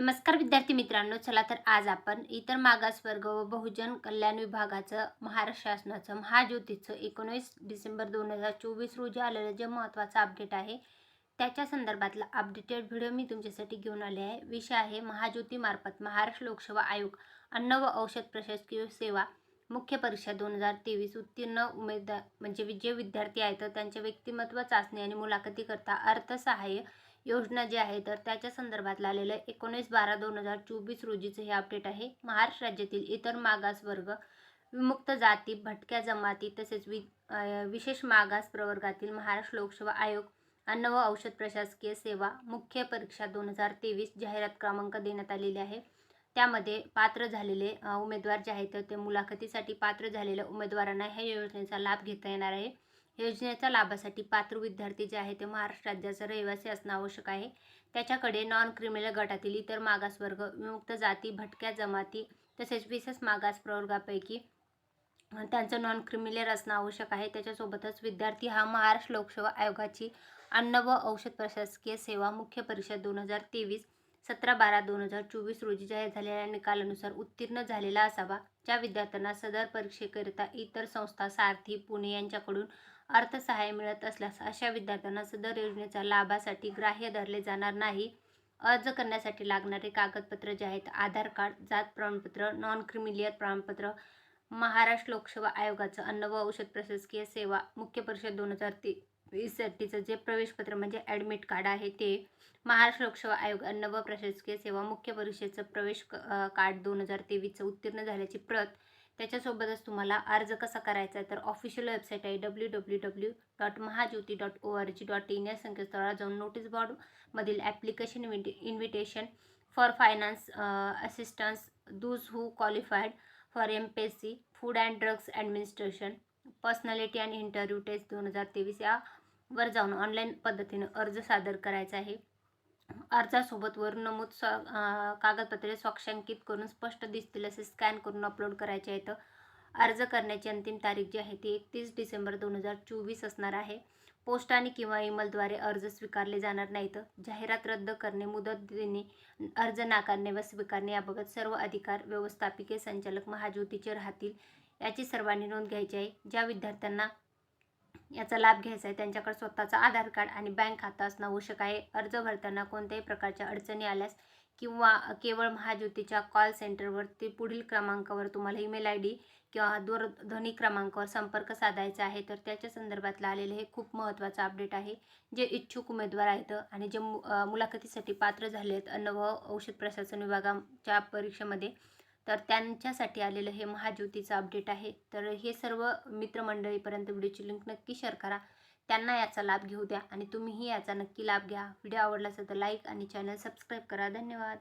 नमस्कार विद्यार्थी मित्रांनो चला तर आज आपण इतर मागासवर्ग व बहुजन कल्याण विभागाचं महाराष्ट्र शासनाचं महाज्योतीचं एकोणीस डिसेंबर दोन हजार चोवीस रोजी आलेलं जे महत्त्वाचं अपडेट आहे त्याच्या संदर्भातला अपडेटेड व्हिडिओ मी तुमच्यासाठी घेऊन आले आहे. विषय आहे महाज्योतीमार्फत महाराष्ट्र लोकसेवा आयोग अन्न व औषध प्रशासकीय सेवा मुख्य परीक्षा दोन हजार तेवीस उत्तीर्ण उमेदवार म्हणजे जे विद्यार्थी आहेत त्यांच्या व्यक्तिमत्व चाचणी आणि मुलाखतीकरता अर्थसहाय्य योजना जी आहे तर त्याच्या संदर्भात आलेलं एकोणीस बारा दोन हजार चोवीस रोजीचं हे अपडेट आहे. महाराष्ट्र राज्यातील इतर मागास वर्ग विमुक्त जाती भटक्या जमाती तसेच वि विशेष मागास प्रवर्गातील महाराष्ट्र लोकसेवा आयोग अन्न व औषध प्रशासकीय सेवा मुख्य परीक्षा दोन हजार तेवीस जाहिरात क्रमांक देण्यात आलेले आहे. त्यामध्ये पात्र झालेले उमेदवार जे आहेत ते मुलाखतीसाठी पात्र झालेल्या उमेदवारांना ह्या योजनेचा लाभ घेता येणार आहे. योजनेच्या लाभासाठी पात्र विद्यार्थी जे आहे ते महाराष्ट्र राज्याचा रहिवासी असणं आवश्यक आहे. त्याच्याकडे नॉन क्रिमिनल गटातील इतर मागासवर्ग विमुक्त जाती भटक्या जमाती तसेच विशेष मागास प्रवर्गापैकी त्यांचं नॉन क्रिमिनल असणं आवश्यक आहे. त्याच्यासोबतच विद्यार्थी हा महाराष्ट्र लोकसेवा आयोगाची अन्न व औषध प्रशासकीय सेवा मुख्य परिषद दोन हजार तेवीस सतरा बारा दोन हजार चोवीस रोजी जाहीर झालेल्या निकालानुसार उत्तीर्ण झालेला असावा. ज्या विद्यार्थ्यांना सदर परीक्षेकरिता इतर संस्था सारथी पुणे यांच्याकडून अर्थसहाय्य मिळत असल्यास अशा विद्यार्थ्यांना सदर योजनेच्या लाभासाठी ग्राह्य धरले जाणार नाही. अर्ज करण्यासाठी लागणारे कागदपत्र जे आहेत आधार कार्ड जात प्रमाणपत्र नॉन क्रिमिलियर प्रमाणपत्र महाराष्ट्र लोकसेवा आयोगाचं अन्न व औषध प्रशासकीय सेवा मुख्य परिषद दोन हजार तेवीससाठीचं जे प्रवेशपत्र म्हणजे ॲडमिट कार्ड आहे ते महाराष्ट्र लोकसेवा आयोग अन्न व प्रशासकीय सेवा मुख्य परीक्षेचं प्रवेश कार्ड दोन हजार तेवीसचं उत्तीर्ण झाल्याची प्रत. त्याच्यासोबतच तुम्हाला अर्ज कसा करायचा आहे तर ऑफिशियल वेबसाईट आहे W W W dot Mahajyoti dot O R G dot in या संकेतस्थळावर जाऊन notice बोर्डमधील application invite invitation for finance assistance those who qualified for M P S C food and drugs administration personality and interview test दोन हजार तेवीस. या वर जाऊन online पद्धतीनं अर्ज सादर करायचा आहे. अर्जासोबत वर नमूद स्व कागदपत्रे स्वाक्षांकित करून स्पष्ट दिसतील असे स्कॅन करून अपलोड करायचे आहेत अर्ज करण्याची अंतिम तारीख जी आहे ती एकतीस डिसेंबर दोन हजार चोवीस असणार आहे. पोस्टाने किंवा ईमेलद्वारे अर्ज स्वीकारले जाणार नाहीत. जाहिरात रद्द करणे मुदत देणे अर्ज नाकारणे व स्वीकारणे याबाबत सर्व अधिकार व्यवस्थापिके संचालक महाज्योतीचे राहतील याची सर्वांनी नोंद घ्यायची आहे. ज्या विद्यार्थ्यांना याचा लाभ घ्यायचा आहे. त्यांच्याकडे स्वतःचा आधार कार्ड आणि बँक खाता असणं आवश्यक आहे. अर्ज भरताना कोणत्याही प्रकारच्या अडचणी आल्यास किंवा केवळ महाज्योतीच्या कॉल सेंटरवर ते पुढील क्रमांकावर तुम्हाला ईमेल आय डी किंवा दूरध्वनी क्रमांकावर संपर्क साधायचा आहे. तर त्याच्या संदर्भातलं आलेलं हे खूप महत्त्वाचं अपडेट आहे. जे इच्छुक उमेदवार आहेत आणि जे मु मुलाखतीसाठी पात्र झाले आहेत अन्न व औषध प्रशासन विभागाच्या परीक्षेमध्ये तर त्यांच्यासाठी आलेलं हे महाज्योतीचं अपडेट आहे. तर हे सर्व मित्रमंडळीपर्यंत व्हिडिओची लिंक नक्की शेअर करा. त्यांना याचा लाभ घेऊ द्या आणि तुम्हीही याचा नक्की लाभ घ्या. व्हिडिओ आवडला असेल तर लाईक आणि चॅनल सबस्क्राईब करा. धन्यवाद.